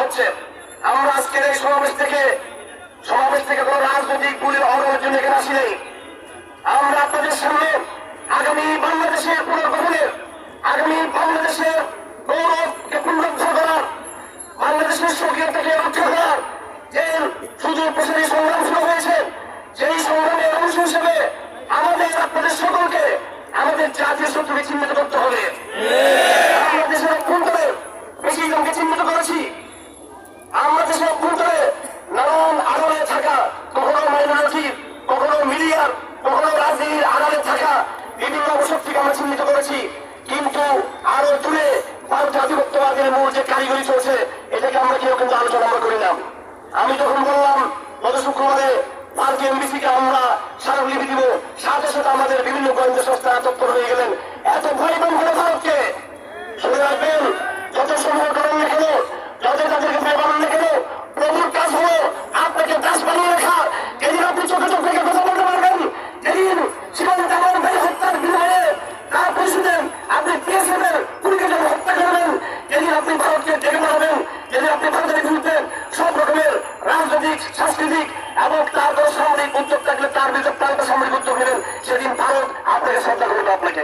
হচ্ছে আমরা আজকের এই সমাবেশ থেকে সমাবেশ থেকে কোনো রাজনৈতিক গুলির অভাবের জন্য এখানে আসি নাই আমরা আপনাদের সামনে আগামী বাংলাদেশের পুনর্গঠনের আগামী বাংলাদেশের গৌরবকে পুনরুদ্ধার করার, বাংলাদেশের স্বকীয়তাকে রক্ষা করার যে সুদূর প্রসারী সংগ্রাম শুরু হয়েছে, সেই সংগ্রামের অংশ হিসেবে আমাদের, আপনাদের সকলকে আমাদের জাতীয় শত্রুকে চিহ্নিত করতে আধিপত্যবাদের মূল যে কারিগরি চলছে, এটাকে আমরা কেউ কিন্তু আলোচনা আমরা করি না আমি যখন বললাম, গত শুক্রবারে ভারতীয় এমবিসিকে আমরা স্মারকলিপি দিব, সাথে সাথে আমাদের বিভিন্ন গোয়েন্দা মুসলিম সমাজকে ডেকে পাঠাবেন যদি আপনি তাদের বিরুদ্ধে সব রকমের রাজনৈতিক, সাংস্কৃতিক এবং তার কোনো সামরিক উদ্যোগ থাকলে তার বিরুদ্ধে পাল্টা সামরিক উদ্যোগ নেবেন, সেদিন ভারত আপনাকে শ্রদ্ধা করবে আপনাকে